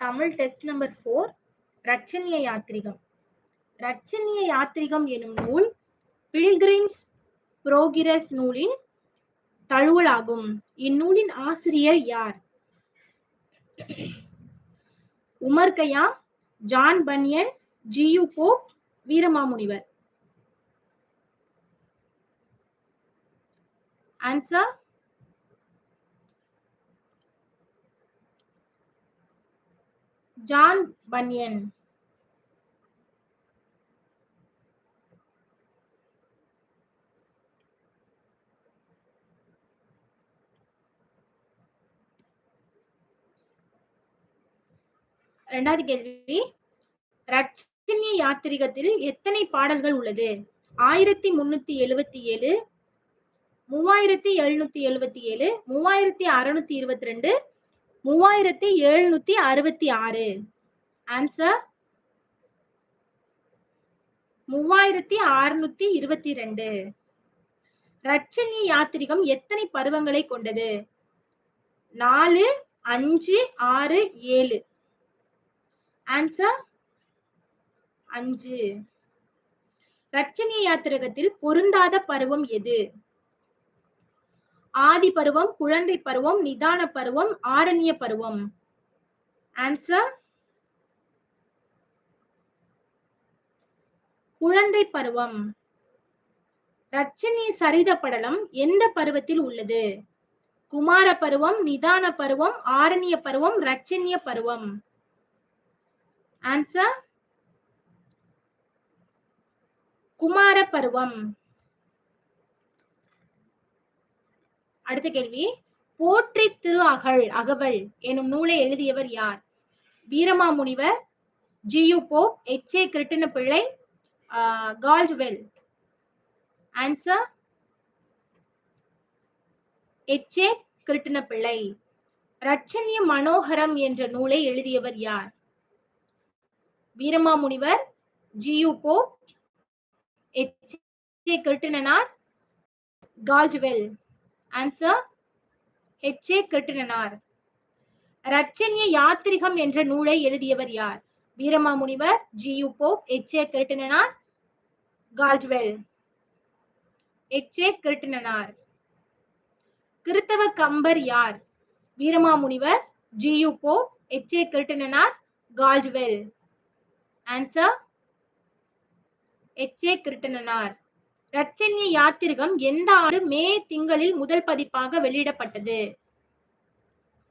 Tamil test number four Ratchaniya Yatrigam Ratchaniya Yatrigam எனும் நூல் pilgrim's progress நூலின் தழுவலாகும். இந்நூலின் ஆசிரியர் யார்? Omar Khayyam John Bunyan G U Pope Veeramamunivar. Answer John Bunyan இரண்டாவது கேள்வி. ரட்சணிய யாத்திரிகத்தில் எத்தனை பாடல்கள் உள்ளது? ஆயிரத்தி முன்னூத்தி எழுவத்தி ஏழு மூவாயிரத்தி எழுநூத்தி எழுபத்தி ஏழு மூவாயிரத்தி அறுநூத்தி இருபத்தி ரெண்டு மூவாயிரத்தி எழுநூத்தி அறுபத்தி ஆறு. ஆன்சர் மூவாயிரத்தி அறுநூத்தி இருபத்தி ரெண்டு. ரட்சணி யாத்திரிகம் எத்தனை பருவங்களை கொண்டது? நாலு அஞ்சு ஆறு ஏழு. ஆன்சர் அஞ்சு. ரட்சணி யாத்திரகத்தில் பொருந்தாத பருவம் எது? ஆதி பருவம் குழந்தை பருவம் நிதான பருவம் ஆரண்ய பருவம் ஆன்சர் குழந்தை பருவம் ரச்சனி சரித படலம் எந்த பருவத்தில் உள்ளது? குமார பருவம் நிதான பருவம் ஆரண்ய பருவம் ரட்சணிய பருவம் ஆன்சர் குமார பருவம் அடுத்த கேள்வி. போற்றி திரு அகழ் அகவல் எனும் நூலை எழுதியவர் யார்? Veeramamunivar G U Pope H. A. Krishna Pillai Caldwell. Answer H. A. Krishna Pillai Ratchanya Manoharam என்ற நூலை எழுதியவர் யார்? Veeramamunivar G U Pope H. A. Krishnar Caldwell. Answer H A Krishnar Ratchanya Yatrigam என்ற நூலை எழுதியவர் யார்? Veeramamunivar G U Pope H A Krishnar Caldwell H A Krishnar கிறித்தவ கம்பர் யார்? Veeramamunivar G U Pope H A Krishnar Caldwell answer H A Krishnar Ratchanya Yatrigam எந்த ஆண்டு மே திங்களில் முதல் பதிப்பாக வெளியிடப்பட்டது?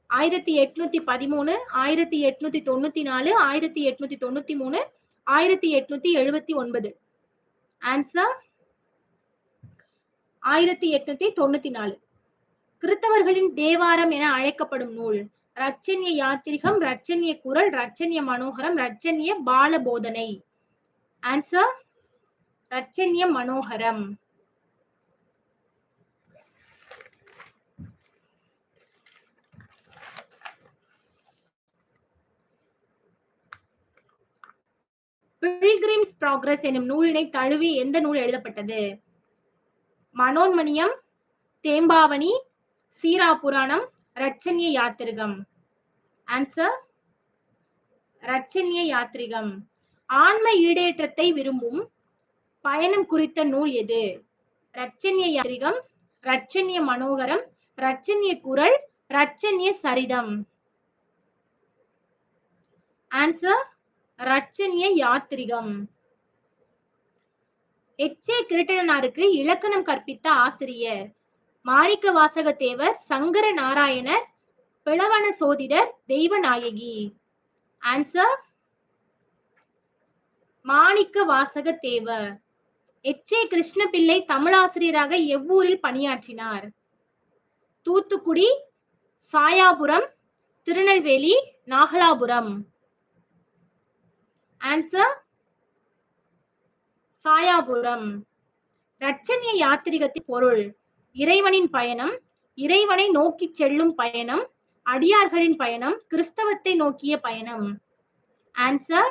ஆயிரத்தி எட்நூத்தி பதிமூணு ஆயிரத்தி எட்நூத்தி தொண்ணூத்தி நாலு ஆயிரத்தி எட்நூத்தி தொண்ணூத்தி மூணு ஆயிரத்தி எட்நூத்தி எழுபத்தி ஒன்பது. ஆன்சர் ஆயிரத்தி எட்நூத்தி தொண்ணூத்தி நாலு. கிறித்தவர்களின் தேவாரம் என அழைக்கப்படும் நூல். ரச்சன்ய யாத்திரிகம் ரட்சன்ய குரல் Ratchanya Manoharam Ratchanya Balabodhanai. Answer Ratchanya Manoharam. Pilgrim's progress எனும் நூலினை தழுவி எந்த நூல் எழுதப்பட்டது? மனோன்மணியம் தேம்பாவணி சீரா புராணம் ரட்சண்ய யாத்திரிகம். ஆன்சர் ரட்சண்ய யாத்திரிகம். ஆன்ம ஈடேற்றத்தை விரும்பும் பயணம் குறித்த நூல் எது? ரட்சண்ய யாத்திரிகம் ரட்சண்ய மனோகரம் ரட்சண்ய குரல் ரட்சண்ய சரிதம். ஆன்சர் ரட்சண்ய யாத்திரிகம் எச்சே ஏ கிருட்டனாருக்கு இலக்கணம் கற்பித்த ஆசிரியர். மாணிக்க வாசக தேவர் சங்கர நாராயணர் பிளவன சோதிடர் Deivanayagi. Answer Manikka Vasaka Devar H. A. Krishnapillai தமிழாசிரியராக எவ்வூரில் பணியாற்றினார்? தூத்துக்குடி சாயாபுரம் திருநெல்வேலி நாகலாபுரம். ஆன்சர் சாயாபுரம். ரட்சண்ய யாத்திரிகத்தின் பொருள் இறைவனின் பயணம் இறைவனை நோக்கி செல்லும் பயணம் அடியார்களின் பயணம் கிறிஸ்தவத்தை நோக்கிய பயணம். ஆன்சர்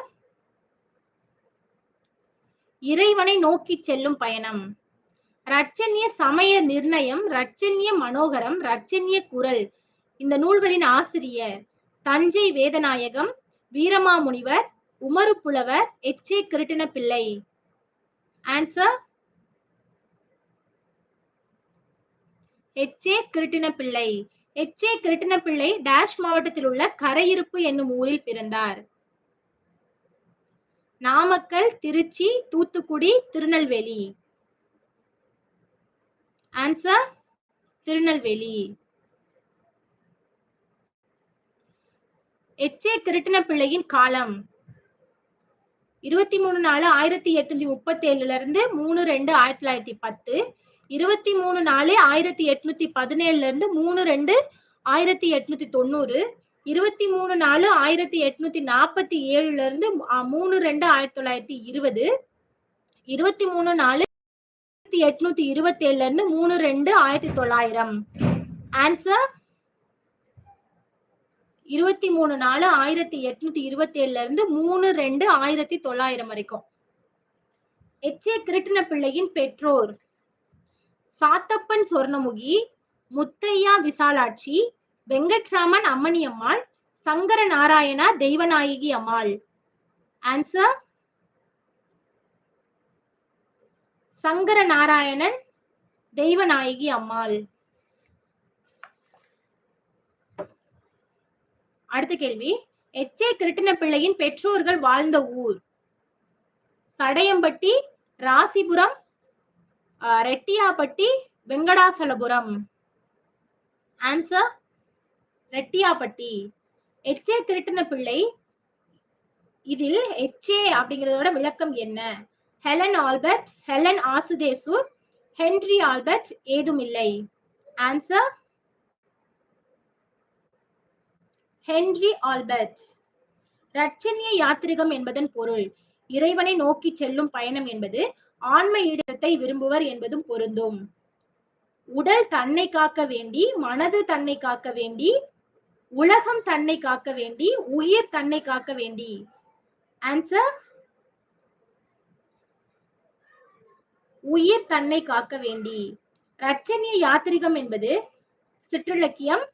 இறைவனை நோக்கி செல்லும் பயணம். ரட்சண்ய சமய நிர்ணயம் ரட்சண்ய மனோகரம் ரட்சண்ய குரல். இந்த நூல்களின் ஆசிரியர் தஞ்சை வேதநாயகம் வீரமாமுனிவர் உமரு புலவர் எச். ஏ. கிருட்டின பிள்ளை ஆன்சர் எச். ஏ. கிருட்டின பிள்ளை எச். ஏ. கிருட்டின பிள்ளை டேஷ் மாவட்டத்தில் உள்ள கரையிருப்பு என்னும் ஊரில் பிறந்தார். Namakkal Tiruchi Thoothukudi Tirunelveli. Answer Tirunelveli. H. A. Krishna பிள்ளையின் காலம். இருபத்தி மூணு நாலு ஆயிரத்தி எட்நூத்தி முப்பத்தி ஏழுல இருந்து மூணு ரெண்டு ஆயிரத்தி தொள்ளாயிரத்தி பத்து. இருபத்தி மூணு நாலு ஆயிரத்தி எட்நூத்தி பதினேழுல இருந்து மூணு ரெண்டு ஆயிரத்தி எட்நூத்தி தொண்ணூறு. இருபத்தி மூணு நாலு ஆயிரத்தி எட்நூத்தி நாற்பத்தி ஏழுல இருந்து மூணு ரெண்டு ஆயிரத்தி தொள்ளாயிரத்தி இருபது. இருபத்தி மூணு நாலு ஆயிரத்தி எட்நூத்தி இருபத்தி ஏழுல இருந்து மூணு ரெண்டு ஆயிரத்தி தொள்ளாயிரம். ஆன்சர் இருபத்தி மூணு நாலு ஆயிரத்தி எட்நூத்தி இருபத்தி ஏழுல இருந்து மூணு ரெண்டு ஆயிரத்தி தொள்ளாயிரம் வரைக்கும். எச் ஏ கிருட்டின பிள்ளையின் பெற்றோர். சாத்தப்பன் சொர்ணமுகி முத்தையா விசாலாட்சி வெங்கட்ராமன் அம்மணியம்மாள் சங்கர நாராயணா தெய்வநாயகி அம்மாள். ஆன்சர் சங்கர நாராயணன் தெய்வநாயகி அம்மாள். அடுத்த கேள்வி எச். ஏ. கிருட்டின பிள்ளையின் பெற்றோர்கள் வாழ்ந்த ஊர். Sadayampatti Rasipuram Rettiyapatti Venkatachalapuram. Answer Rettiyapatti H Krishna Pillai. இதில் எச் அப்படிங்கிறதோட விளக்கம் என்ன? ஹெலன் ஆல்பர்ட் ஹெலன் ஆசுதேசு ஹென்ரி ஆல்பர்ட் ஏதுமில்லை answer Henry Albert. Ratchanya Yatrigam என்பதன் பொருள் இறைவனை நோக்கி செல்லும் பயணம் என்பது ஆன்ம ஈடத்தை விரும்புவர் என்பதும் பொருந்தும். உடல் தன்னை காக்க வேண்டி மனது தன்னை காக்க வேண்டி உலகம் தன்னை காக்க வேண்டி உயிர் தன்னை காக்க வேண்டி? ஆன்சர் உயிர் தன்னை காக்க வேண்டி. ரட்சணிய யாத்திரிகம் என்பது சிற்றிலக்கியம்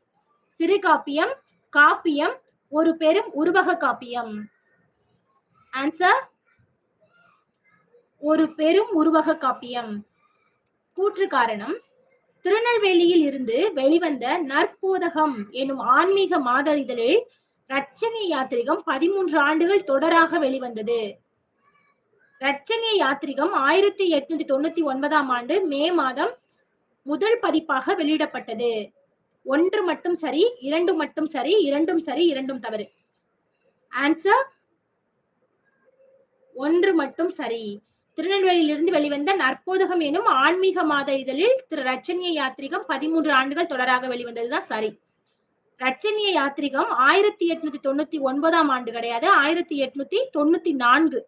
சிறுகாப்பியம் காப்பியம் ஒரு பெரும் உருவக காப்பியம். ஆன்சர் ஒரு பெரும் உருவக காப்பியம். கூற்று காரணம் திருநெல்வேலியில் இருந்து வெளிவந்த நற்போதகம் எனும் ஆன்மீக மாத இதழில் ரட்சணிய யாத்திரிகம் பதிமூன்று ஆண்டுகள் தொடராக வெளிவந்தது. ரட்சணிய யாத்திரிகம் ஆயிரத்தி எட்நூத்தி தொண்ணூத்தி ஒன்பதாம் ஆண்டு மே மாதம் முதல் பதிப்பாக வெளியிடப்பட்டது. ஒன்று மட்டும் சரி இரண்டு மட்டும் சரி இரண்டும் சரி இரண்டும் தவறு. ஆன்சர் ஒன்று மட்டும் சரி. திருநெல்வேலியிலிருந்து வெளிவந்த நற்போதகம் எனும் ஆன்மீக மாத இதழில் திரு ரச்சனிய யாத்திரிகம் பதிமூன்று ஆண்டுகள் தொடராக வெளிவந்ததுதான் சரி. ரச்சனிய யாத்திரிகம் ஆயிரத்தி எட்நூத்தி தொண்ணூத்தி ஒன்பதாம் ஆண்டு கிடையாது. ஆயிரத்தி எட்நூத்தி தொண்ணூத்தி நான்கு.